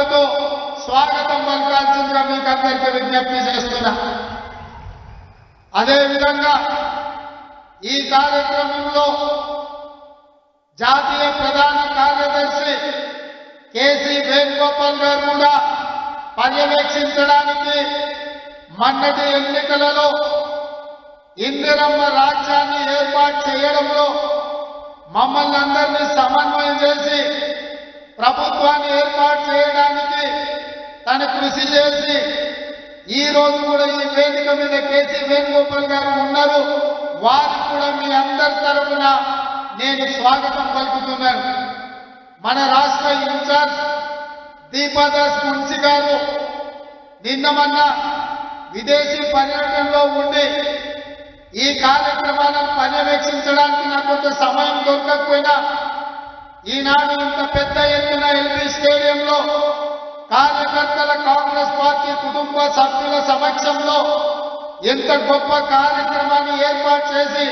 చప్పట్లతో స్వాగతం పలకాల్సిందిగా మీకు అందరికీ విజ్ఞప్తి చేస్తున్నా. అదేవిధంగా ఈ కార్యక్రమంలో జాతీయ ప్రధాన కార్యదర్శి కేసీ వేణుగోపాల్ గారు కూడా పర్యవేక్షించడానికి మొన్నటి ఎన్నికలలో ఇందిరమ్మ రాజ్యాన్ని ఏర్పాటు చేయడంలో మమ్మల్ని అందరినీ సమన్వయం చేసి ప్రభుత్వాన్ని ఏర్పాటు చేయడానికి తను కృషి చేసి ఈ రోజు కూడా ఈ వేదిక మీద కేసీ వేణుగోపాల్ గారు ఉన్నారు. వారికి కూడా మీ అందరి తరఫున నేను స్వాగతం పలుకుతున్నాను. మన రాష్ట్ర ఇన్ఛార్జ్ దీపాదాస్ మున్సి గారు నిన్న మొన్న విదేశీ పర్యటనలో ఉండి ఈ కార్యక్రమాలను పర్యవేక్షించడానికి నాకు కొంత సమయం దొరకకపోయినా ఈనాడు ఇంత పెద్ద ఎత్తున ఎల్బీ స్టేడియంలో కార్యకర్తల కాంగ్రెస్ పార్టీ కుటుంబ సభ్యుల సమక్షంలో ఎంత గొప్ప కార్యక్రమాన్ని ఏర్పాటు చేసి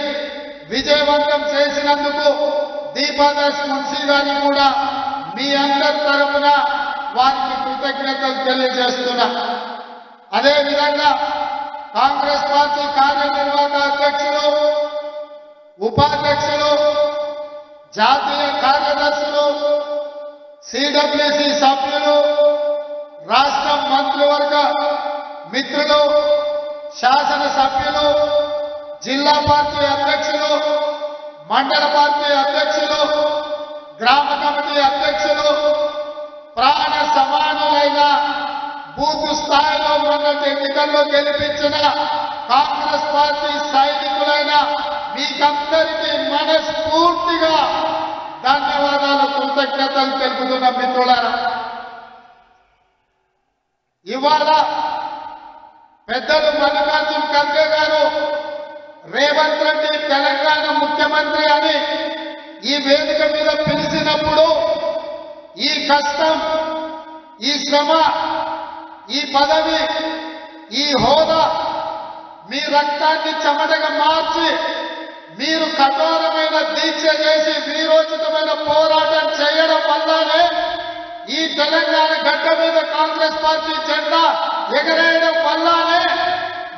విజయవంతం చేసినందుకు దీపాదాస్ మున్సీ గారిని కూడా మీ అందరి తరఫున వారికి కృతజ్ఞతలు తెలియజేస్తున్నా. అదేవిధంగా కాంగ్రెస్ పార్టీ కార్యనిర్వాహక అధ్యక్షులు ఉపాధ్యక్షులు జాతీయ కార్యదర్శులు సిడబ్ల్యూసి సభ్యులు రాష్ట్ర మంత్రివర్గ మిత్రులు శాసన సభ్యులు జిల్లా పార్టీ అధ్యక్షులు మండల పార్టీ అధ్యక్షులు గ్రామ కమిటీ అధ్యక్షులు ప్రాణ సమానులైన బూత్ స్థాయిలో మొన్నటి ఎన్నికల్లో గెలిపించిన కాంగ్రెస్ పార్టీ సైనికులైన మీకందరికీ మనస్ఫూర్తిగా ధన్యవాదాలు కృతజ్ఞతలు తెలుపుతున్న మిత్రులారా. ఇవాళ పెద్దలు మల్లికార్జున ఖర్గే గారు రేవంత్ రెడ్డి తెలంగాణ ముఖ్యమంత్రి అని ఈ వేదిక మీద పిలిచినప్పుడు ఈ కష్టం ఈ శ్రమ ఈ పదవి ఈ హోదా మీ రక్తాన్ని చెమటగా మార్చి మీరు కఠోరమైన దీక్ష చేసి వీరోచితమైన పోరాటం చేయడం వల్లనే ఈ తెలంగాణ గడ్డ మీద కాంగ్రెస్ పార్టీ జెండా ఎగరేయడం వల్లనే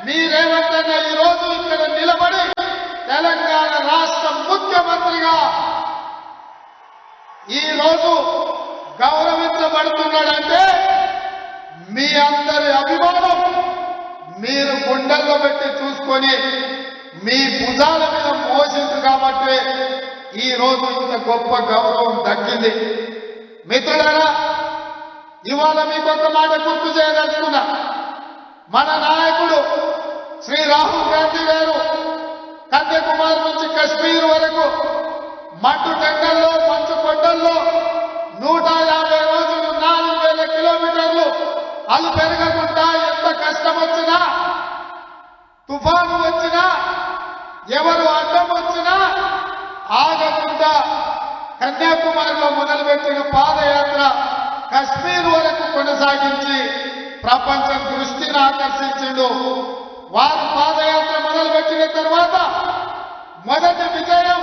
మీరేమంటారా ఈ రోజు ఇక్కడ నిలబడి తెలంగాణ రాష్ట్ర ముఖ్యమంత్రిగా ఈ రోజు గౌరవించబడుతున్నాడంటే మీ అందరి అభిమానం మీరు గుండెల్లో పెట్టి చూసుకొని మీ భుజాల మీద మోసింది కాబట్టి ఈ రోజు ఇంత గొప్ప గౌరవం దక్కింది. మిత్రులారా ఇవాళ మీకు ఒక మాట గుర్తు చేయదలుచుకున్నా మన నాయకుడు శ్రీ రాహుల్ గాంధీ గారు కన్యాకుమారి నుంచి కశ్మీర్ వరకు మట్టు టెండల్లో మంచు కొండల్లో నూట యాభై రోజులు నాలుగు వేల కిలోమీటర్లు అలు పెరగకుండా ఎంత కష్టం వచ్చినా తుఫాను వచ్చినా ఎవరు అడ్డం వచ్చినా ఆగకుండా కన్యాకుమారిలో మొదలుపెట్టిన పాదయాత్ర కశ్మీర్ వరకు కొనసాగించి ప్రపంచం దృష్టిని ఆకర్షించడు. వారు పాదయాత్ర మొదలుపెట్టిన తర్వాత మొదటి విజయం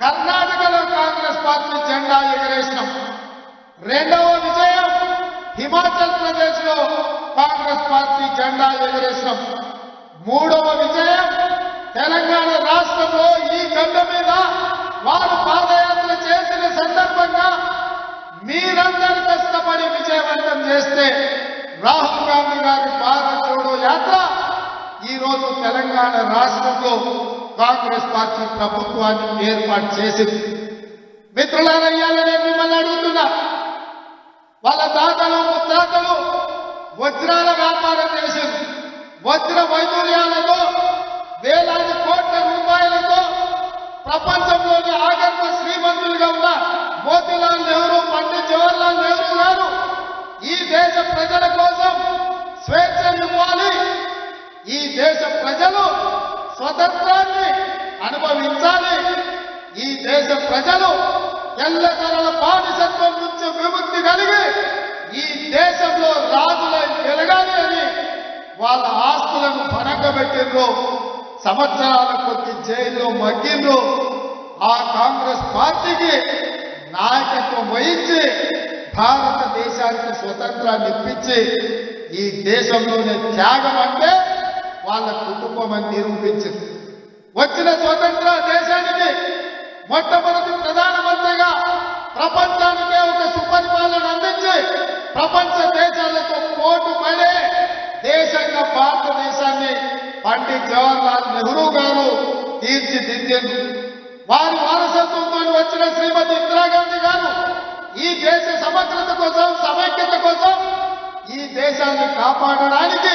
కర్ణాటకలో కాంగ్రెస్ పార్టీ జెండా ఎగరేసినాం. రెండవ విజయం హిమాచల్ ప్రదేశ్లో కాంగ్రెస్ పార్టీ జెండా ఎగరేసినాం. మూడవ విజయం తెలంగాణ రాష్ట్రంలో ఈ గడ్డ మీద వారు పాదయాత్ర చేసిన సందర్భంగా మీరందరూ కష్టపడి విజయవంతం చేస్తే రాహుల్ గాంధీ గారి భారత్ జోడో యాత్ర ఈరోజు తెలంగాణ రాష్ట్రంలో కాంగ్రెస్ పార్టీ ప్రభుత్వాన్ని ఏర్పాటు చేసింది. మిత్రులారా నేను మిమ్మల్ని అడుగుతున్నా. వాళ్ళ తాతలు ముత్తాతలు వజ్రాల వ్యాపారం చేసింది వజ్ర వైదూర్యాలతో వేలాది కోట్ల రూపాయలతో ప్రపంచంలోని ఆగర్భ శ్రీమంతులుగా ఉన్న మోతీలాల్ నెహ్రూ పండిత్ జవహర్లాల్ నెహ్రూ గారు ఈ దేశ ప్రజల కోసం స్వేచ్ఛనివ్వాలి ఈ దేశ ప్రజలు స్వతంత్రాన్ని అనుభవించాలి. ఈ దేశ ప్రజలు ఎల్లతరల బానిసత్వం నుంచి విముక్తి కలిగి ఈ దేశంలో రాజులై వెలగాలి అని వాళ్ళ ఆస్తులను పనగబెట్టిండ్రు. సంవత్సరాల కొద్ది జైల్లో మగ్గిండ్రు ఆ కాంగ్రెస్ పార్టీకి నాయకత్వం వహించి భారతదేశానికి స్వతంత్రాన్ని ఇప్పించి ఈ దేశంలోనే త్యాగం అంటే వాళ్ళ కుటుంబం అని నిరూపించింది. వచ్చిన స్వతంత్ర దేశానికి మొట్టమొదటి ప్రధానమంత్రిగా ప్రపంచానికే ఒక సుపరిపాలన అందించి ప్రపంచ దేశాలతో పోటు పడే దేశంగా భారతదేశాన్ని పండిత్ జవహర్లాల్ నెహ్రూ గారు తీర్చిదిద్దింది వారి వారసత్వంతో వచ్చిన శ్రీమతి ఇందిరాగాంధీ గారు ఈ దేశ సమగ్రత కోసం సమైక్యత కోసం ఈ దేశాన్ని కాపాడడానికి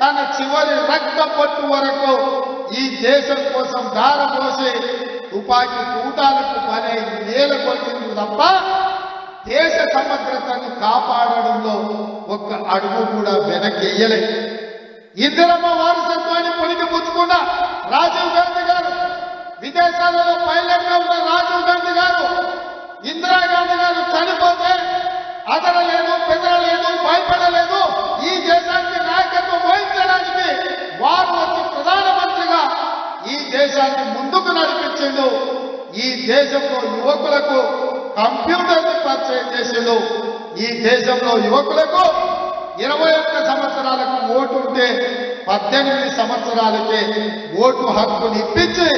తన చివరి రక్త పట్టు వరకు ఈ దేశం కోసం దారపోసి తుపాకీ కూటాలకు పనే నేల కొట్టింది తప్ప దేశ సమగ్రతను కాపాడడంలో ఒక్క అడుగు కూడా వెనకెయ్యలేదు ఇందిరమ్మ వారసత్వాన్ని పొలిగిపుచ్చుకున్న రాజీవ్ గాంధీ గారు విదేశాలలో పైలట్గా ఉన్న రాజీవ్ గాంధీ గారు ఇందిరాగాంధీ గారు చనిపోతే అదరలేదు పెదరలేదు భయపడలేదు ఈ దేశానికి నాయకత్వం వహించడానికి వారు వచ్చి ప్రధానమంత్రిగా ఈ దేశాన్ని ముందుకు నడిపించిండు. ఈ దేశంలో యువకులకు కంప్యూటర్ పరిచయం చేసిండు. ఈ దేశంలో యువకులకు ఇరవై ఒక్క సంవత్సరాలకు ఓటు ఉంటే పద్దెనిమిది సంవత్సరాలకే ఓటు హక్కుని ఇప్పించి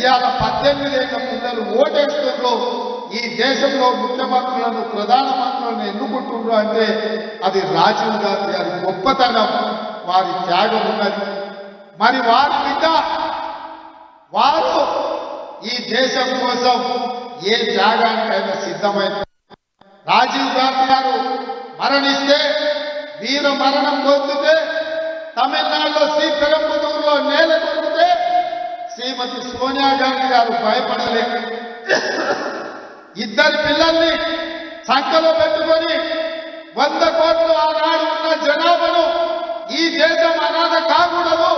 ఇవాళ పద్దెనిమిది ఏళ్ళ పిల్లలు ఓటేస్తుండ్రు ఈ దేశంలో ముఖ్యమంత్రులను ప్రధానమంత్రులను ఎన్నుకుంటుండ్రు అంటే అది రాజీవ్ గాంధీ గారి గొప్పతనం. వారి త్యాగం ఉన్నది. మరి వారి బిడ్డ వారు ఈ దేశం కోసం ఏ త్యాగానికైనా సిద్ధమైన రాజీవ్ గాంధీ గారు మరణిస్తే వీర మరణం పొందితే తమిళనాడులో శ్రీ నేల కొరికితే శ్రీమతి సోనియా గాంధీ గారు భయపడలేదు ఇద్దరి పిల్లల్ని సంఖలో పెట్టుకొని వంద కోట్లు ఆనాడు ఉన్న జనాభాను ఈ దేశం అనాథ కాకూడదు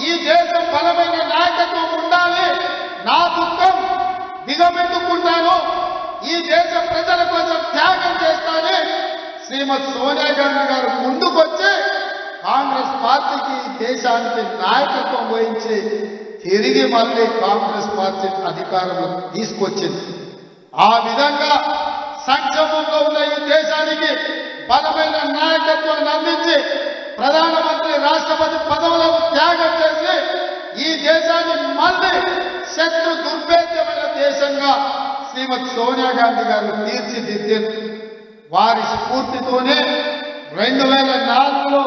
ఈ దేశం బలమైన నాయకత్వం ఉండాలి. నా దుఃఖం దిగమెట్టుకుంటాను ఈ దేశ ప్రజల కోసం త్యాగం చేస్తానని శ్రీమతి సోనియా గాంధీ గారు ముందుకొచ్చి కాంగ్రెస్ పార్టీకి దేశానికి నాయకత్వం వహించి తిరిగి మళ్ళీ కాంగ్రెస్ పార్టీ అధికారంలో తీసుకొచ్చింది. ఆ విధంగా సంక్షేమంలో ఉన్న ఈ దేశానికి బలమైన నాయకత్వాన్ని అందించి ప్రధానమంత్రి రాష్ట్రపతి పదవులను త్యాగం చేసి ఈ దేశాన్ని మళ్ళీ శత్రు దుర్భేద్యమైన దేశంగా శ్రీమతి సోనియా గాంధీ గారు తీర్చిదిద్దారు వారి స్ఫూర్తితోనే రెండు వేల నాలుగులో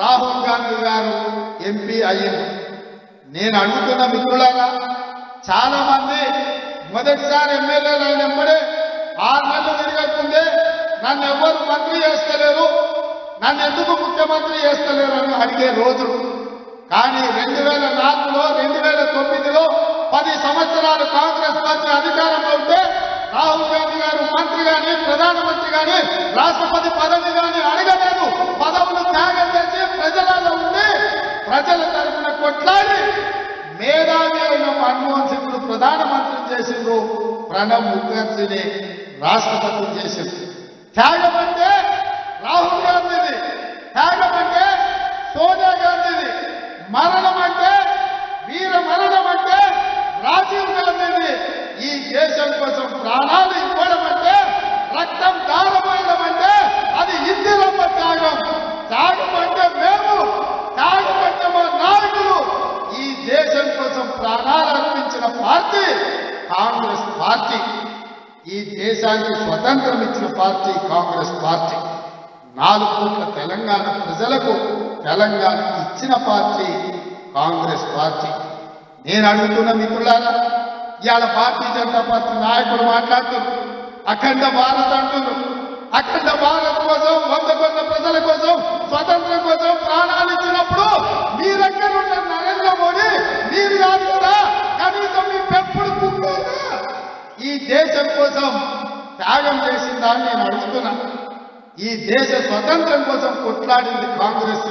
రాహుల్ గాంధీ గారు ఎంపీ అయ్యింది. నేను అడుగుతున్న మిత్రులారా చాలా మంది మొదటిసారి ఎమ్మెల్యేలు అయినప్పుడే ఆరు నెలలు తిరగకుందే నన్ను ఎవరు మంత్రి చేస్తలేరు నన్ను ఎందుకు ముఖ్యమంత్రి చేస్తలేరు అని అడిగే రోజులు కానీ రెండు వేల నాలుగులో రెండు వేల తొమ్మిదిలో పది సంవత్సరాలు కాంగ్రెస్ పార్టీ అధికారంలో ఉంటే రాహుల్ గాంధీ గారు మంత్రి గాని ప్రధానమంత్రి గాని రాష్ట్రపతి పదవి గాని అడగలేదు. పదవులు త్యాగం చేసి ప్రజలలో ఉండి ప్రజల తరఫున కొట్లాడి మేధావి అయిన మన్మోహన్ సింగ్ ప్రధానమంత్రి చేసిండ్రు. ప్రణబ్ ముఖర్జీని రాష్ట్రపతి చేసిండు త్యాగం అంటే రాహుల్ గాంధీది. త్యాగం అంటే సోనియా గాంధీది. మరణం అంటే వీర మరణం అంటే రాజీవ్ ఈ దేశం కోసం ప్రాణాలు ఇవ్వడం అంటే రక్తం దారపోయడం అంటే అది ఇందిరమ్మ త్యాగం. త్యాగం అంటే మేము త్యాగం అంటే మా నాయకులు. ఈ దేశం కోసం ప్రాణాలు అర్పించిన పార్టీ కాంగ్రెస్ పార్టీ. ఈ దేశానికి స్వతంత్రం ఇచ్చిన పార్టీ కాంగ్రెస్ పార్టీ. నాలుగు కోట్ల తెలంగాణ ప్రజలకు తెలంగాణ ఇచ్చిన పార్టీ కాంగ్రెస్ పార్టీ. నేను అడుగుతున్న మిత్రులారా ఇవాళ భారతీయ జనతా పార్టీ నాయకులు మాట్లాడుతున్నారు. అఖండ భారత్ అంటున్నారు. అఖండ భారత్ కోసం వంద కొంత ప్రజల కోసం స్వతంత్రం కోసం ప్రాణాలు ఇచ్చినప్పుడు మీ దగ్గర ఉన్న నరేంద్ర మోడీ? మీరు కాదు కదా. కనీసం మీ పెంపుడు ఈ దేశం కోసం త్యాగం చేసిందా అని నేను అడుగుతున్నా. ఈ దేశ స్వతంత్రం కోసం కొట్లాడింది కాంగ్రెస్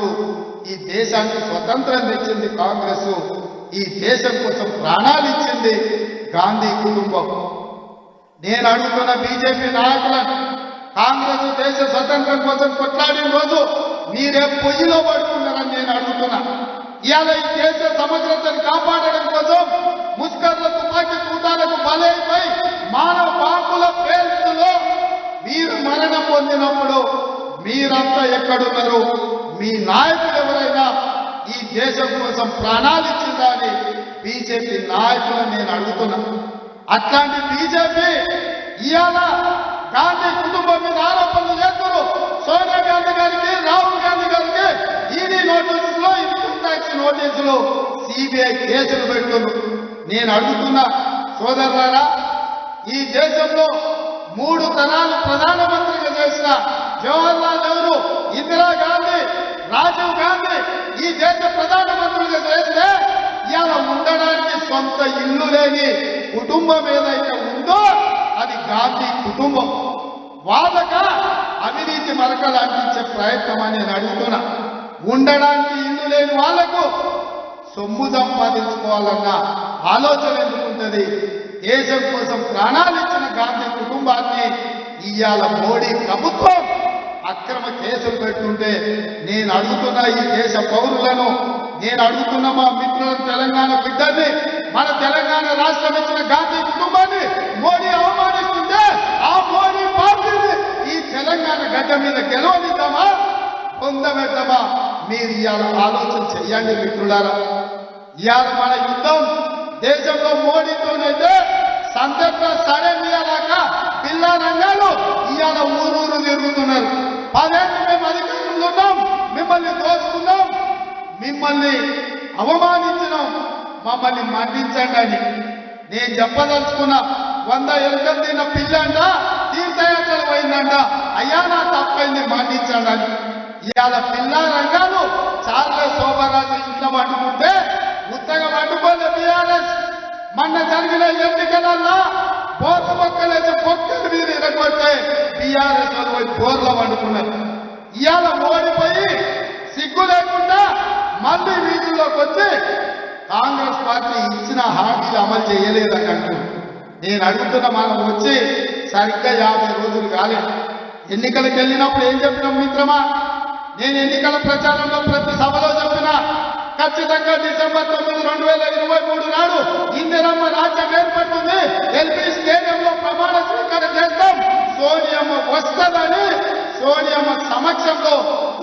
ఈ దేశానికి స్వతంత్రం తెచ్చింది కాంగ్రెస్ ఈ దేశం కోసం ప్రాణాలు ఇచ్చింది గాంధీ కుటుంబం. నేను అడుగుతున్న బీజేపీ నాయకులను కాంగ్రెస్ దేశ స్వతంత్రం కోసం కొట్లాడిన రోజు మీరే పొయ్యిలో పడుతున్నారని నేను అడుగుతున్నా. ఇవాళ ఈ దేశ సమగ్రతను కాపాడడం కోసం ముస్కర్ల తుపాకీ కూటాలకు బలైపై మానవ పాకుల పేరులో మీరు మరణం పొందినప్పుడు మీరంతా ఎక్కడున్నారు? మీ నాయకులు ఎవరైనా ఈ దేశం కోసం ప్రాణాలు ఇచ్చిందా అని బీజేపీ నాయకులను నేను అడుగుతున్నా. అట్లాంటి బీజేపీ ఇవాళ గాంధీ కుటుంబం మీద ఆరోపణలు చేస్తారు సోనియా గాంధీ గారికి రాహుల్ గాంధీ గారికి ఈడీ నోటీసులు ఇన్కమ్ ట్యాక్స్ నోటీసులు సిబిఐ కేసులు పెడుతున్నారు. నేను అడుగుతున్నా సోదరులారా ఈ దేశంలో మూడు తరాలు ప్రధానమంత్రిగా చేసిన జవహర్లాల్ నెహ్రూ ఇందిరాగాంధీ రాజీవ్ గాంధీ ఈ దేశ ప్రధానమంత్రిగా చేస్తే ఇవాళ ఉండడానికి సొంత ఇల్లు లేని కుటుంబం ఏదైతే ఉందో అది గాంధీ కుటుంబం. వాళ్ళక అవినీతి మరకలు ప్రయత్నం అని నేను అడుగుతున్నా. ఉండడానికి ఇల్లు లేని వాళ్ళకు సొమ్ము సంపాదించుకోవాలన్న ఆలోచన ఎందుకుంటుంది దేశం కోసం ప్రాణాలు ఇచ్చిన గాంధీ కుటుంబాన్ని ఇవాళ మోడీ ప్రభుత్వం అక్రమ కేసులు పెట్టుంటే నేను అడుగుతున్న ఈ దేశ పౌరులను నేను అడుగుతున్న మా మిత్రుల తెలంగాణ బిడ్డని మన తెలంగాణ రాష్ట్రం ఇచ్చిన గాంధీ కుటుంబాన్ని మోడీ అవమానిస్తుంటే ఆ మోడీ పార్టీని ఈ తెలంగాణ గడ్డ మీద గెలవనిద్దామా? పొందబెట్టమా మీరు ఇవాళ ఆలోచన చెయ్యండి మిత్రులారా. ఇవాళ మన యుద్ధం దేశంలో మోడీతోనైతే సందర్భ సడేమియాలాక పిల్ల రంగాలు ఇవాళ ఊరూరు తిరుగుతున్నారు. పదేళ్ళు మేము అధికారంలో ఉన్నాం మిమ్మల్ని దోచుకున్నాం. మిమ్మల్ని అవమానించినాం మమ్మల్ని మన్నించండి. అని నేను చెప్పదలుచుకున్న వంద ఎలుకలు తిన్న పిల్లంట తీర్థయాత్రలు పోయిందంట. అయ్యా నా తప్పైంది మన్నించండి. అని ఇవాళ పిల్ల రంగాలు చాలా శోభరాజు ఇంట్లో పండుకుంటే ఉత్తగా వండుకోలే బీఆర్ఎస్. మొన్న జరిగిన ఎన్నికలల్లా పోత మొక్కలేసి పొక్కలు మీరు ఇరగొట్టే బీఆర్ఎస్ వాళ్ళు పోయి బోర్లో పండుకున్నారు ఇవాళ ఓడిపోయి సిగ్గు లేకుండా మళ్ళీ వీధుల్లోకి వచ్చి కాంగ్రెస్ పార్టీ ఇచ్చిన హామీలు అమలు చేయలేదని అంటూ నేను అడుగుతున్న మనం వచ్చి సరిగ్గా యాభై రోజులు కాలేదు ఎన్నికలకు వెళ్ళినప్పుడు ఏం చెప్పినాం మిత్రమా? నేను ఎన్నికల ప్రచారంలో ప్రతి సభలో చెప్పిన ఖచ్చితంగా డిసెంబర్ తొమ్మిది రెండు వేల ఇరవై మూడు నాడు ఇందిరమ్మ రాజ్యం ఏర్పడుతుంది. ఎల్పీ స్టేడియంలో ప్రమాణ స్వీకారం చేస్తాం. సోనియమ్మ వస్తుందని సోనియమ్మ సమక్షంలో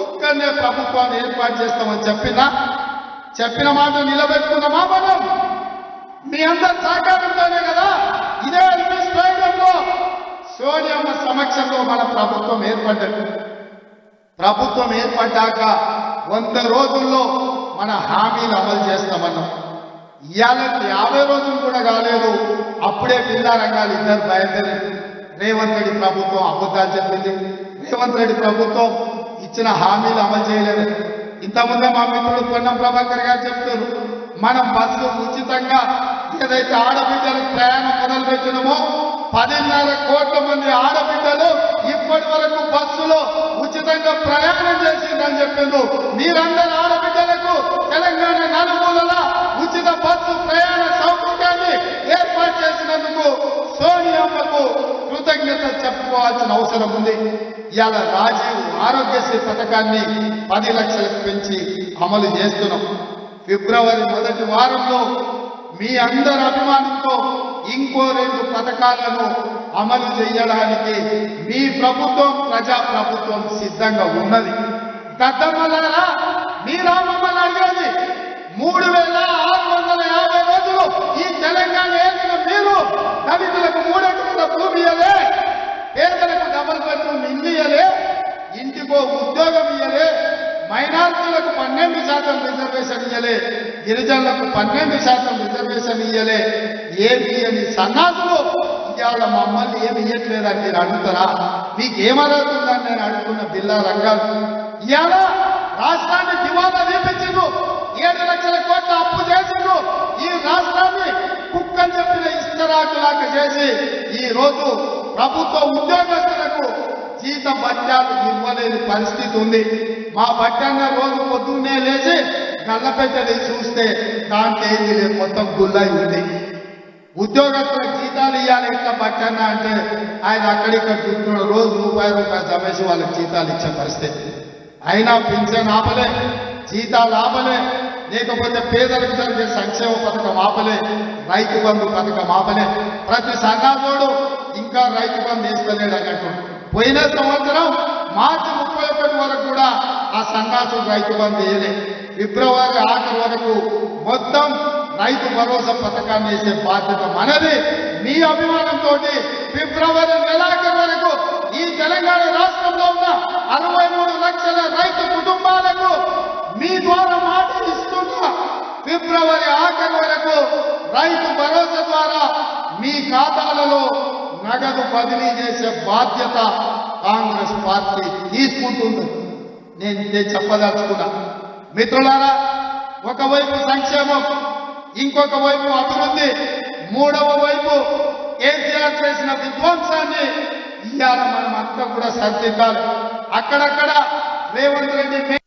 ఇక్కడనే ప్రభుత్వాన్ని ఏర్పాటు చేస్తామని చెప్పినా చెప్పిన మాట నిలబెట్టుకున్నామా మనం మీ అందరి సహకారంతోనే కదా ఇదే ఎల్పీ సోనియమ్మ సమక్షంలో మన ప్రభుత్వం ఏర్పడ్డది ప్రభుత్వం ఏర్పడ్డాక వంద రోజుల్లో మన హామీలు అమలు చేస్తామన్నాం. ఇవాళ యాభై రోజులు కూడా కాలేదు అప్పుడే పిల్లారంగాలు ఇద్దరు బయలుదేరి రేవంత్ రెడ్డి ప్రభుత్వం అబద్ధాలు చెప్పింది. రేవంత్ రెడ్డి ప్రభుత్వం ఇచ్చిన హామీలు అమలు చేయలేదు. ఇంతకుముందే మా మిత్రుడు పొన్నం ప్రభాకర్ గారు చెప్తారు మనం బస్సు ఉచితంగా ఏదైతే ఆడబిడ్డలకు ప్రయాణం మొదలు పెట్టినమో పదిన్నర కోట్ల మంది ఆడబిడ్డలు ఇప్పటి వరకు బస్సులో ఉచితంగా ప్రయాణం చేసిందని చెప్పిండు మీరందరూ ఆడబిడ్డలకు తెలంగాణ నలుమూలల ఉచిత బస్సు ప్రయాణ సౌకర్యాన్ని ఏర్పాటు చేసినందుకు సోనియమ్మకు కృతజ్ఞత చెప్పుకోవాల్సిన అవసరం ఉంది. ఇవాళ రాజీవ్ ఆరోగ్యశ్రీ పథకాన్ని పది లక్షలకు పెంచి అమలు చేస్తున్నాం. ఫిబ్రవరి మొదటి వారంలో మీ అందరి అభిమానంతో ఇంకో రెండు పథకాలను అమలు చేయడానికి మీ ప్రభుత్వం ప్రజా ప్రభుత్వం సిద్ధంగా ఉన్నది. దద్దమ్మలారా మీరా మమ్మల్ని అడిగేది మూడు వేల ఆరు వందల యాభై రోజులు ఈ తెలంగాణ ఏలిన మీరు దళితులకు మూడెకరాల భూమి అదే పేదలకు డబల్ ఇల్లు ఇయ్యలే ఇంటికో ఉద్యోగం ఇయ్యలే మైనార్టీలకు పన్నెండు శాతం రిజర్వేషన్ ఇయ్యలే గిరిజనులకు పన్నెండు శాతం రిజర్వేషన్ ఇయ్యలే. ఏమి ఇయ్యని సన్నాసులు ఇవాళ మమ్మల్ని ఏమి ఇయ్యట్లేదని మీరు అడుగుతారా? మీకు ఏమరుగుతుందని నేను అడుగుతున్న బిల్లా రంగాలు. ఇవాళ రాష్ట్రాన్ని దివాలా తీపించిండ్రు ఏడు లక్షల కోట్ల అప్పు చేసిండ్రు. ఈ రాష్ట్రాన్ని కుక్కని చెప్పిన ఇస్తరాకులాగా చేసి ఈ రోజు ప్రభుత్వ ఉద్యోగస్తులకు జీత బట్టాలు ఇవ్వలేని పరిస్థితి ఉంది. మా బట్టన్న రోజు పొద్దున్నే లేచి గల్లపెట్టని చూస్తే దాంట్లో ఏంది లేదు మొత్తం గుల్లై ఉంది. ఉద్యోగస్తులకు జీతాలు ఇవ్వాలి ఎట్లా బట్టన్న అంటే ఆయన అక్కడిక్కడ చూస్తున్న రోజు రూపాయి రూపాయలు జమేసి వాళ్ళకి జీతాలు ఇచ్చే పరిస్థితి. అయినా పింఛన్ ఆపలే జీతాలు ఆపలే లేకపోతే పేదలకు జరిగే సంక్షేమ పథకం ఆపలే రైతు బంధు పథకం ఆపలే. ప్రతి సంఘాతోడు ఇంకా రైతు బంధు ఇస్తలేడు అన్నట్టు. పోయిన సంవత్సరం మార్చి ముప్పై ఒకటి వరకు కూడా ఆ సన్నాసులు రైతు బంధు వేయలే. ఫిబ్రవరి ఆఖరి వరకు మొత్తం రైతు భరోసా పథకాన్ని వేసే బాధ్యత మనది. మీ అభిమానంతో ఫిబ్రవరి నెలాఖరు వరకు ఈ తెలంగాణ రాష్ట్రంలో ఉన్న అరవై మూడు లక్షల రైతు కుటుంబాలకు మీ ద్వారా మాట ఇస్తున్నా. ఫిబ్రవరి ఆఖరి వరకు రైతు భరోసా ద్వారా మీ ఖాతాలలో నగదు బదిలీ చేసే బాధ్యత కాంగ్రెస్ పార్టీ తీసుకుంటుంది. నేను ఇదే చెప్పదలుచుకున్నా. మిత్రులారా ఒకవైపు సంక్షేమం ఇంకొక వైపు అభివృద్ధి మూడవ వైపు కేసీఆర్ చేసిన విధ్వంసాన్ని ఇవాళ మనం అంతా కూడా సరిదిద్దాలి. అక్కడక్కడ రేవంత్ రెడ్డి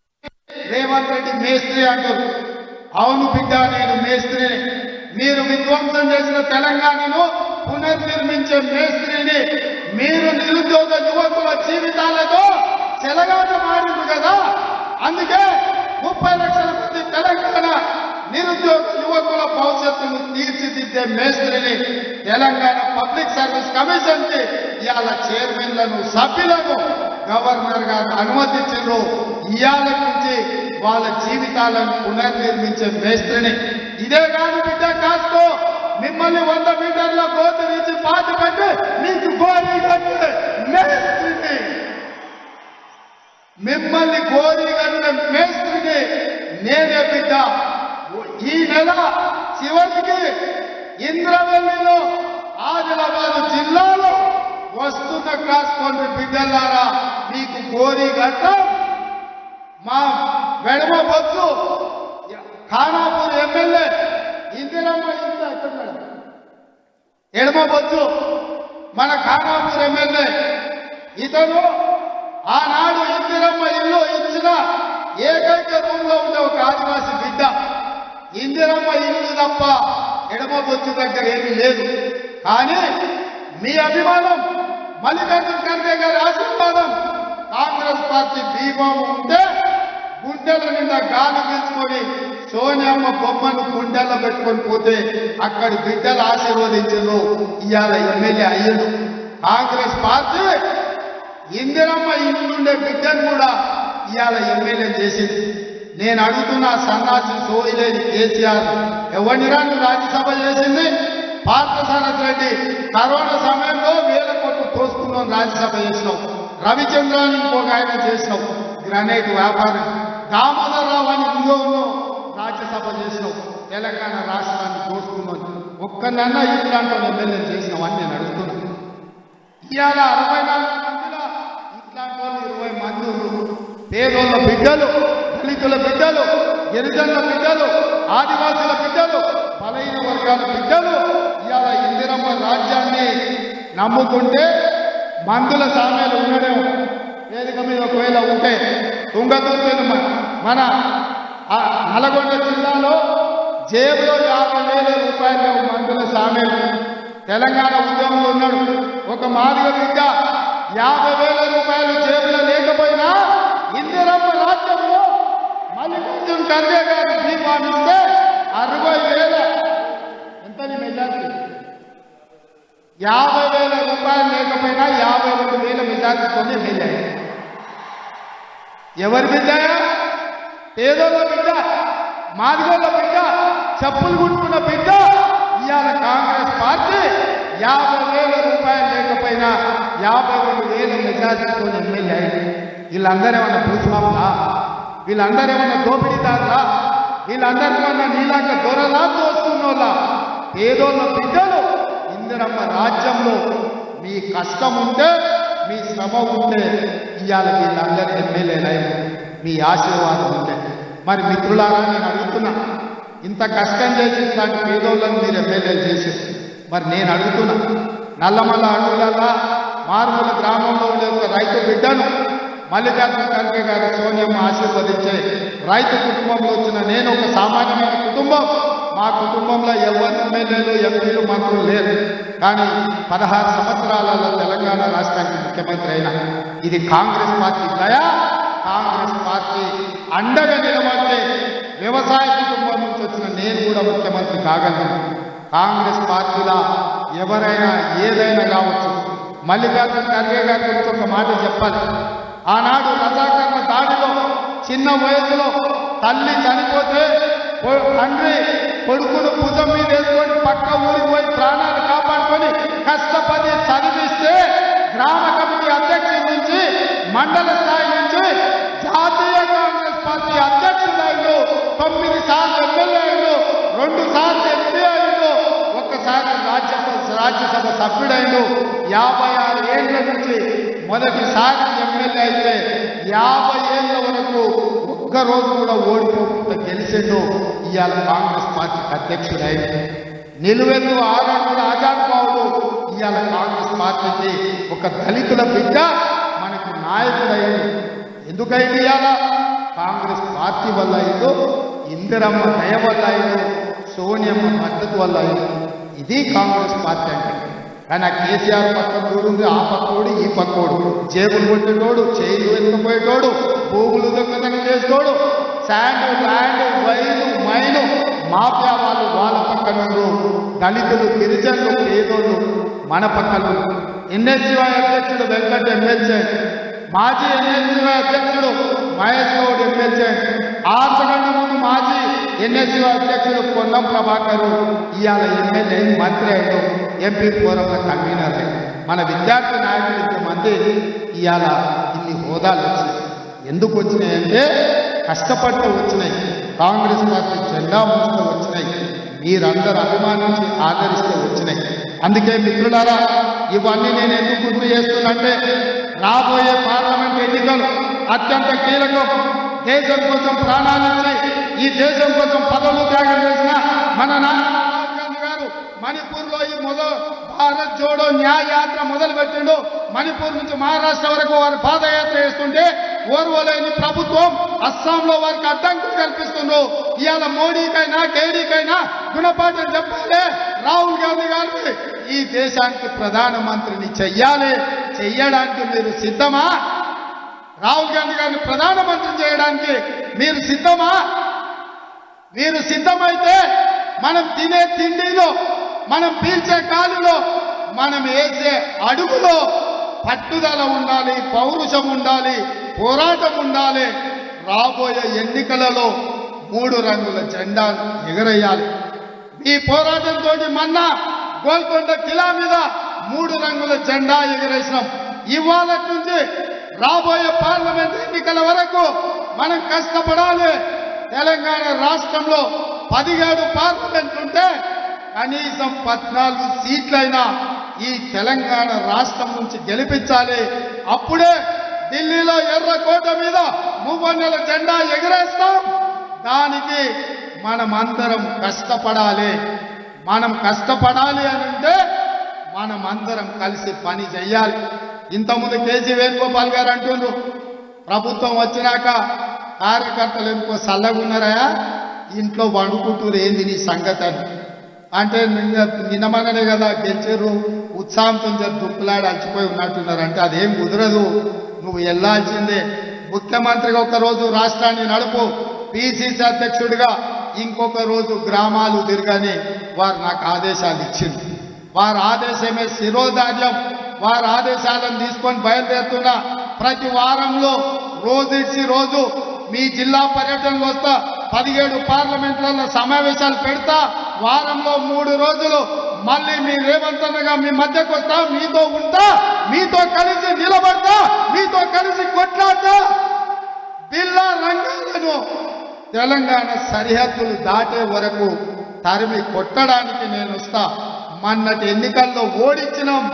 రేవంత్ రెడ్డి మేస్త్రి అంటారు. అవును బిడ్డ నేను మేస్త్రిని. మీరు విధ్వంసం చేసిన తెలంగాణను పునర్నిర్మించే మేస్త్రిని మీరు నిరుద్యోగ యువకుల జీవితాలతో చెలగాట మారింది కదా? అందుకే ముప్పై లక్షల మంది తెలంగాణ నిరుద్యోగ యువకుల భవిష్యత్తును తీర్చిదిద్దే మేస్త్రిని తెలంగాణ పబ్లిక్ సర్వీస్ కమిషన్కి ఇవాళ చైర్మన్లను సభ్యులను గవర్నర్ గారు అనుమతించారు ఇవాళ నుంచి వాళ్ళ జీవితాలను పునర్నిర్మించే మేస్త్రిని. ఇదే కాదు బిడ్డ కాస్కో! మిమ్మల్ని వంద మీటర్ల కోతి నుంచి పాతి పెట్టి మీకు గోరీ కట్టే మేస్త్రిని. మిమ్మల్ని గోరి కట్టిన మేస్త్రిని నేనే బిడ్డ. ఈ నెల చివరికి ఇంద్రవెల్లిలో ఆదిలాబాద్ జిల్లాలో వస్తున్న కాసుకోండి బిడ్డలారా మీకు గోరి గట్ట మా వెడమ బొత్తు ఖానాపూర్ ఎమ్మెల్యే ఇందిరమ్మ ఇంత ఎక్కడ మేడం? ఎడమ బొచ్చు మన ఖానాపూర్ ఎమ్మెల్యే ఇతను ఆనాడు ఇందిరమ్మ ఇల్లు ఇచ్చిన ఏకైక రూమ్లో ఉండే ఒక ఆదివాసి బిడ్డ ఇందిరమ్మ ఇల్లు తప్ప ఎడమ బొచ్చు దగ్గర ఏమీ లేదు కానీ మీ అభిమానం మల్లికార్జున ఖర్గే గారి ఆశీర్వాదం కాంగ్రెస్ పార్టీ బీమం ఉంటే గుండెల నిండా గాలి తీసుకొని సోనియమ్మ బొమ్మను గుండెల్లో పెట్టుకొని పోతే అక్కడి బిడ్డలు ఆశీర్వదించారు ఇవాళ ఎమ్మెల్యే అయ్యాడు కాంగ్రెస్ పార్టీ ఇందిరమ్మ ఇంట్లుండే బిడ్డను కూడా ఇవాళ ఎమ్మెల్యే చేసింది. నేను అడుగుతున్న సన్నాసి సోయిలేని కేసీఆర్ ఎవరిని రాని రాజ్యసభ చేసింది? పార్థసారథి రెడ్డి. కరోనా సమయంలో వేల కోట్లు తోసుకున్నాం రాజ్యసభ చేసినాం. రవిచంద్రాన్ని ఇంకొక ఆయన చేసినాం. గ్రనేట్ వ్యాపారం. దామోదరరావు అని ఇందులో రాజ్యసభ చేసినావు తెలంగాణ రాష్ట్రాన్ని దోసుకున్నావు ఒక్కనన్నా ఇట్లాంటి ఎమ్మెల్యే చేసినావు అని నేను అడుగుతున్నాను ఇవాళ అరవై నాలుగు మందిలో ఇట్లాంటి వాళ్ళు ఇరవై మంది పేదోళ్ళ బిడ్డలు దళితుల బిడ్డలు గిరిజనుల బిడ్డలు ఆదివాసుల బిడ్డలు బలహీన వర్గాల బిడ్డలు ఇవాళ ఇందిరమ్మ రాజ్యాన్ని నమ్ముకుంటే మందుల సామెలు ఉండడం వేదిక మీద ఒకవేళ ఉంటే తుంగతుర్తిని మ- మన నల్గొండ జిల్లాలో జేబులో యాభై వేల రూపాయల మందుల సామెలు. తెలంగాణ ఉద్యమంలో ఉన్నాడు. ఒక మాదిగ బిడ్డ యాభై వేల రూపాయలు జేబులో లేకపోయినా ఇందిరమ్మ రాజ్యంలో మల్లికార్జున ఖర్గే గారు దీపాన్నిస్తే అరవై వేల. ఎంత మెజార్టీ? యాభై వేల రూపాయలు లేకపోయినా యాభై రెండు వేల మెజార్టీతోనే వెళ్ళాయి ఎవరి బిడ్డ పేదోళ్ళ బిడ్డ మాదిగోళ్ళ బిడ్డ చెప్పులు కుట్టుకున్న బిడ్డ ఇవాళ కాంగ్రెస్ పార్టీ యాభై వేల రూపాయలు లేకపోయినా యాభై రెండు వేల మెజార్టీతో ఎమ్మెల్యే అయింది. వీళ్ళందరూ ఏమన్నా భూస్వాములా? వీళ్ళందరూ ఏమన్నా దోపిడీదారులా? వీళ్ళందరికన్నా నీలాంటి నీలాగా దొరలా దోస్తున్నోళ్ళ పేదోళ్ళ బిడ్డలు ఇందిరమ్మ రాజ్యంలో మీ కష్టం ఉంటే మీ శ్రమ ఉంటే ఇవాళ వీళ్ళందరూ ఎమ్మెల్యేలైన మీ ఆశీర్వాదం ఉంటే. మరి మిత్రులారా నేను అడుగుతున్నా ఇంత కష్టం చేసి ఇట్లాంటి పేదోళ్ళని మీరు ఎమ్మెల్యేలు చేశారు మరి నేను అడుగుతున్నా నల్లమల్ల అడవులల్లా మారుమూల గ్రామంలో ఉండే ఒక రైతు బిడ్డను మల్లికార్జున ఖర్గే గారి సోనియమ్మ ఆశీర్వదించే రైతు కుటుంబంలో వచ్చిన నేను ఒక సామాన్యమైన కుటుంబం. మా కుటుంబంలో ఎవరు ఎమ్మెల్యేలు ఎంపీలు మంత్రులు లేరు. కానీ పదహారు సంవత్సరాలలో తెలంగాణ రాష్ట్రానికి ముఖ్యమంత్రి అయినా ఇది కాంగ్రెస్ పార్టీ దయా కాంగ్రెస్ పార్టీ అండగా నిలబడితే వ్యవసాయ కుటుంబం నుంచి వచ్చిన నేను కూడా ముఖ్యమంత్రి కాగలను. కాంగ్రెస్ పార్టీలా ఎవరైనా ఏదైనా కావచ్చు. మల్లికార్జున ఖర్గే గారి గురించి ఒక మాట చెప్పాలి. ఆనాడు రజాకర్ల దాడిలో చిన్న వయసులో తల్లి చనిపోతే తండ్రి కొడుకును భుజం మీద వేసుకొని పక్క ఊరికి పోయి ప్రాణాలు కాపాడుకొని కష్టపడి చదివిస్తే గ్రామ కమిటీ అధ్యక్షుడి నుంచి మండల స్థాయి నుంచి జాతీయ పార్టీ అధ్యక్షుడు తొమ్మిది సార్లు ఎమ్మెల్యే రెండు సార్లు ఎంపీ అయ్యిండు ఒక్కసారి రాజ్యసభ రాజ్యసభ సభ్యుడైన యాభై ఆరు ఏళ్ళ నుంచి మొదటిసారి ఎమ్మెల్యే అయితే యాభై ఏళ్ళ వరకు ఒక్క రోజు కూడా ఓడిపోకుండా గెలిచిండు ఇవాళ కాంగ్రెస్ పార్టీకి అధ్యక్షుడైంది నిలువెల్లు ఆరాడుగుల ఆజాద్ బాబు. ఇవాళ కాంగ్రెస్ పార్టీకి ఒక దళితుల బిడ్డ మనకు నాయకుడైంది ఎందుకైంది ఇవాళ కాంగ్రెస్ పార్టీ వల్ల అయిందో ఇందిరమ్మ దయ వల్ల అయిందో సోనియమ్మ మద్దతు వల్ల అయిందో ఇది కాంగ్రెస్ పార్టీ అంటే. కానీ ఆ కేసీఆర్ పక్కన కూడుంది ఆ పక్కోడు ఈ పక్కోడు జేబులు కొట్టేటోడు చేతులు వెనుకపోయేటోడు భూములు దొంగతనం చేసేటోడు శాండ్ ల్యాండ్ వైలు మైలు మాఫియా వాళ్ళు వాళ్ళ పక్కన దళితులు గిరిజనులు పేదోళ్ళు మన పక్కన ఎన్ఎస్యుఐ అధ్యక్షుడు వెంకట ఎమ్మెల్సీ మాజీ ఎన్ఎస్సీ అధ్యక్షుడు మహేష్ గౌడ్ ఎమ్మెల్సే ఆంతకంటే ముందు మాజీ ఎన్ఎస్సీ అధ్యక్షుడు పొన్నం ప్రభాకర్ ఇవాళ ఎమ్మెల్యే మంత్రి అయ్యాడు ఎంపీ ఫోరంలో కన్వీనర్. మన విద్యార్థి నాయకులు ఇంతమంది ఇవాళ ఇన్ని హోదాలు వచ్చినాయి ఎందుకు వచ్చినాయంటే కష్టపడుతూ వచ్చినాయి. కాంగ్రెస్ పార్టీ జెండా మోస్తూ వచ్చినాయి. మీరందరూ అభిమానించి ఆదరిస్తే వచ్చినాయి. అందుకే మిత్రులారా ఇవన్నీ నేను ఎందుకు గుర్తు చేస్తున్నంటే రాబోయే పార్లమెంట్ ఎన్నికలు అత్యంత కీలకం. దేశం కోసం ప్రాణాలిచ్చి ఈ దేశం కోసం పదవులు త్యాగం చేసిన మన నాన్న రాహుల్ గాంధీ గారు మణిపూర్లో ఈ మొదలు భారత్ జోడో న్యాయ యాత్ర మొదలు పెట్టిండు మణిపూర్ నుంచి మహారాష్ట్ర వరకు వారు పాదయాత్ర చేస్తుంటే ఓర్వలేని ప్రభుత్వం అస్సాంలో వారికి అడ్డంకులు కల్పిస్తుండ్రు. ఇవాళ మోడీకైనా కేడీకైనా గుణపాఠం చెప్పాలి రాహుల్ గాంధీ గారికి ఈ దేశానికి ప్రధానమంత్రిని చెయ్యాలి. చెయ్యడానికి మీరు సిద్ధమా? రాహుల్ గాంధీ గారిని ప్రధానమంత్రి చేయడానికి మీరు సిద్ధమా? మీరు సిద్ధమైతే మనం తినే తిండిలో మనం పీల్చే కాలులో మనం వేసే అడుగులో పట్టుదల ఉండాలి పౌరుషం ఉండాలి పోరాటం ఉండాలి. రాబోయే ఎన్నికలలో మూడు రంగుల జెండా ఎగరేయాలి. ఈ పోరాటంతో మన్నా గోల్కొండ కిలా మీద మూడు రంగుల జెండా ఎగరేసినాం. ఇవాళ నుంచి రాబోయే పార్లమెంట్ ఎన్నికల వరకు మనం కష్టపడాలి. తెలంగాణ రాష్ట్రంలో పదిహేడు పార్లమెంట్ ఉంటే కనీసం పద్నాలుగు సీట్లైనా ఈ తెలంగాణ రాష్ట్రం నుంచి గెలిపించాలి. అప్పుడే ఢిల్లీలో ఎర్రకోట మీద మూవన్నెల జెండా ఎగరేస్తాం. దానికి మనమందరం కష్టపడాలి. మనం కష్టపడాలి అని అంటే మనం అందరం కలిసి పని చేయాలి ఇంతకుముందు కేజీ వేణుగోపాల్ గారు అంటుండ్రు ప్రభుత్వం వచ్చినాక కార్యకర్తలు ఎందుకో చల్లగున్నారా ఇంట్లో వండుకుంటూరు ఏంది నీ సంగతి అని. అంటే నిన్న నిన్నమననే కదా గెలిచారు ఉత్సాహంతో జర దుక్కులాడి అలసిపోయి ఉన్నట్టున్నారు అంటే అదేం కుదరదు. నువ్వు వెళ్ళాల్సిందే. ముఖ్యమంత్రిగా ఒకరోజు రాష్ట్రాన్ని నడుపు పిసిసి అధ్యక్షుడిగా ఇంకొక రోజు గ్రామాలు తిరగని వారు నాకు ఆదేశాలు ఇచ్చింది వారి ఆదేశమే శిరోధార్యం. వారి ఆదేశాలను తీసుకొని బయలుదేరుతున్నా ప్రతి వారంలో రోజు ఇచ్చి రోజు మీ జిల్లా పర్యటనలు వస్తా పదిహేడు పార్లమెంట్లలో సమావేశాలు పెడతా వారంలో మూడు రోజులు మళ్ళీ మీ రేవంతనగా మీ మధ్యకు వస్తా మీతో ఉంటా మీతో కలిసి నిలబడతా మీతో కలిసి కొట్లాడతా. బిల్లా రంగాలను తెలంగాణ సరిహద్దులు దాటే వరకు తరిమి కొట్టడానికి నేను వస్తా. మొన్నటి ఎన్నికల్లో ఓడించినాం.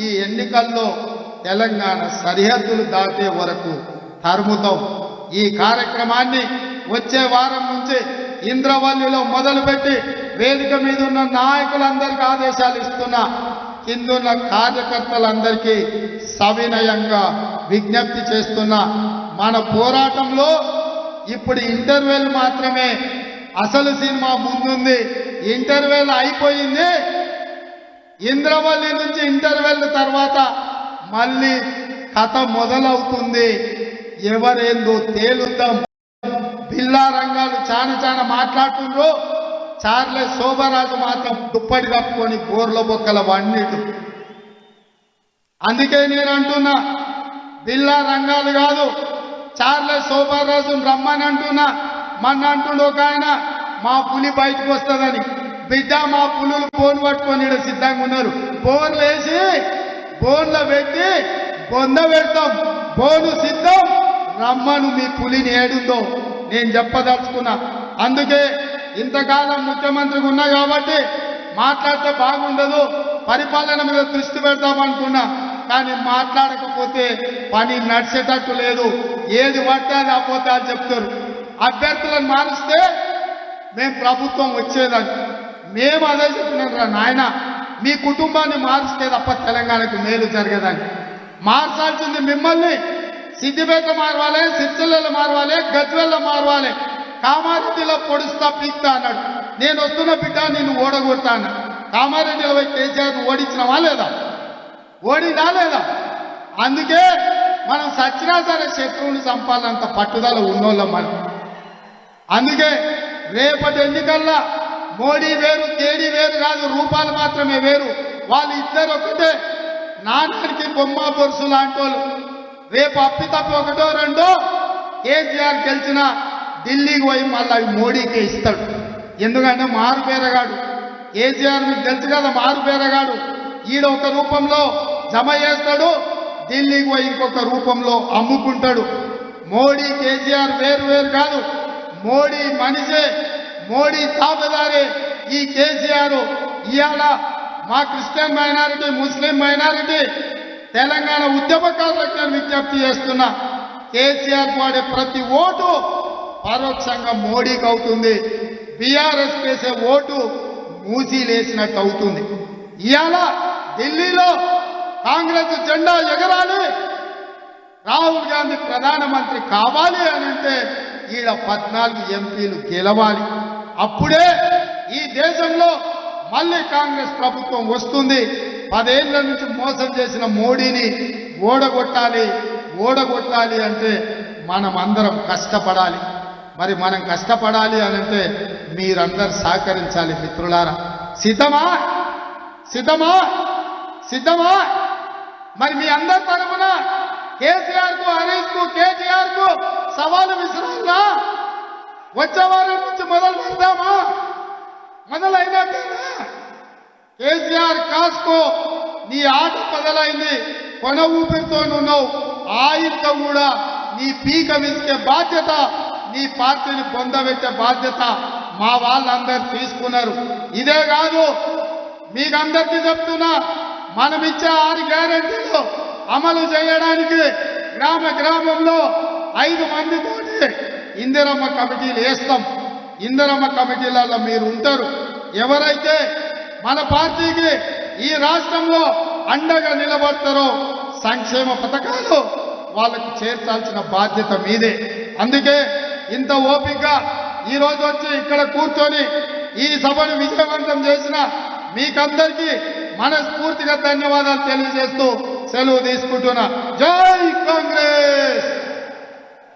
ఈ ఎన్నికల్లో తెలంగాణ సరిహద్దులు దాటే వరకు తరుముతాం. ఈ కార్యక్రమాన్ని వచ్చే వారం నుంచి ఇంద్రవల్లిలో మొదలుపెట్టి వేదిక మీద ఉన్న నాయకులందరికీ ఆదేశాలు ఇస్తున్నా. కిందున్న కార్యకర్తలందరికీ సవినయంగా విజ్ఞప్తి చేస్తున్నా. మన పోరాటంలో ఇప్పుడు ఇంటర్వెల్ మాత్రమే. అసలు సినిమా ముందుంది. ఇంటర్వెల్ అయిపోయింది. ఇంద్రవల్లి నుంచి ఇంటర్వెల్ తర్వాత మళ్ళీ కథ మొదలవుతుంది. ఎవరేందో తేలుద్దాం. బిల్లా రంగాలు చాలా చాలా మాట్లాడుతుండ్రు. చార్లే శోభరాజు మాత్రం దుప్పటి కప్పుకొని గోర్ల బొక్కల వన్నీటు అందుకే నేను అంటున్నా బిల్లా రంగాలు కాదు చార్లెస్ శోభారాజును రమ్మని అంటున్నా. మన అంటుండు ఒక ఆయన మా పులి బయటకు వస్తుందని. బిడ్డ మా పులులు బోన్ పట్టుకొని సిద్ధంగా ఉన్నారు. బోన్లు వేసి బోన్లో పెట్టి బొంద పెడతాం. బోను సిద్ధం. రమ్మను మీ పులిని ఏడుందో నేను చెప్పదలుచుకున్నా. అందుకే ఇంతకాలం ముఖ్యమంత్రిగా ఉన్నా కాబట్టి మాట్లాడితే బాగుండదు. పరిపాలన మీద దృష్టి పెడతామనుకున్నా కానీ మాట్లాడకపోతే పని నడిచేటట్టు లేదు. ఏది పడితే అది అపోతే అని చెప్తారు. అభ్యర్థులను మారిస్తే మేము ప్రభుత్వం వచ్చేదని. మేము అదే చెప్తున్నాం రా నాయన మీ కుటుంబాన్ని మారిస్తే తప్ప తెలంగాణకు మేలు జరగదని. మార్చాల్సింది మిమ్మల్ని. సిద్దిపేట మారవాలి సిరిసిల్లలో మారవాలి గజ్వెల్లో మారవాలి. కామారెడ్డిలో పొడుస్తా పీక్తా అన్నాడు. నేను వస్తున్న బిడ్డ నేను ఓడగొడతా అన్నాడు కామారెడ్డిలో పోయి కేసీఆర్ ఓడించినవా లేదా? ఓడి లేదా అందుకే మనం సచ్చినా సరే శత్రువుని చంపాలంత పట్టుదల ఉన్నోళ్ళం మనం. అందుకే రేపటి ఎన్నికల్లో మోడీ వేరు కేడీ వేరు కాదు రూపాలు మాత్రమే వేరు. వాళ్ళు ఇద్దరు ఒకటే నాన్నడికి బొమ్మ బొరుసు లాంటి వాళ్ళు రేపు అప్పితప్పి ఒకటో రెండో కేసీఆర్ గెలిచిన ఢిల్లీకి పోయి మళ్ళీ అవి మోడీకే ఇస్తాడు. ఎందుకంటే మారు పేరగాడు. కేసీఆర్ మీకు తెలుసు కదా మారు పేరగాడు. ఈడ ఒక రూపంలో జమ చేస్తాడు ఢిల్లీకి పోయి ఇంకొక రూపంలో అమ్ముకుంటాడు. మోడీ కేసీఆర్ వేరు వేరు కాదు. మోడీ మనిషే మోడీ తాపదారే. ఈ కేసీఆర్ ఇవాళ మా Christian minority Muslim minority Telangana ఉద్యమకారులకు నేను విజ్ఞప్తి చేస్తున్నా కేసీఆర్ వాడే ప్రతి ఓటు పరోక్షంగా మోడీకి అవుతుంది. బీఆర్ఎస్ వేసే ఓటు మూసీలేసినట్టు అవుతుంది. ఇవాళ ఢిల్లీలో కాంగ్రెస్ జెండా ఎగరాలి. రాహుల్ గాంధీ ప్రధానమంత్రి కావాలి అని అంటే ఈడ పద్నాలుగు ఎంపీలు గెలవాలి. అప్పుడే ఈ దేశంలో మళ్ళీ కాంగ్రెస్ ప్రభుత్వం వస్తుంది. పదేళ్ళ నుంచి మోసం చేసిన మోడీని ఓడగొట్టాలి ఓడగొట్టాలి అంటే మనం అందరం కష్టపడాలి. మరి మనం కష్టపడాలి అని అంటే మీరందరూ సహకరించాలి మిత్రులారా. సిద్ధమా? సిద్ధమా? సిద్ధమా? మరి మీ అందరి తరఫున కేసీఆర్కు హరీష్కు కేటీఆర్కు సవాలు విసిరాలా? వచ్చేవారి నుంచి మొదలు పెడదామా? మొదలైనట్టేనా? కేసీఆర్ కాస్కో నీ ఆట మొదలైంది కొన ఊపిరితో ఉన్నావు. ఆయుధ కూడా నీ పీక విసికే బాధ్యత నీ పార్టీని పొందబెట్టే బాధ్యత మా వాళ్ళందరూ తీసుకున్నారు. ఇదే కాదు మీకందరికీ చెప్తున్నా మనం ఇచ్చే ఆరు గ్యారెంటీలు అమలు చేయడానికి గ్రామ గ్రామంలో ఐదు మందితోటి ఇందిరమ్మ కమిటీలు వేస్తాం. ఇందిరమ్మ కమిటీలలో మీరు ఉంటారు ఎవరైతే మన పార్టీకి ఈ రాష్ట్రంలో అండగా నిలబడతారో సంక్షేమ పథకాలు వాళ్ళకు చేర్చాల్సిన బాధ్యత మీదే. అందుకే ఇంత ఓపిక ఈరోజు వచ్చి ఇక్కడ కూర్చొని ఈ సభను విజయవంతం చేసిన మీకందరికీ మనస్ఫూర్తిగా ధన్యవాదాలు తెలియజేస్తూ సెలవు తీసుకుంటున్నా. జై కాంగ్రెస్!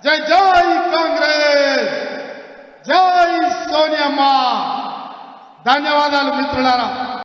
జై జై కాంగ్రెస్! జై సోనియమ్మ! ధన్యవాదాలు మిత్రులారా.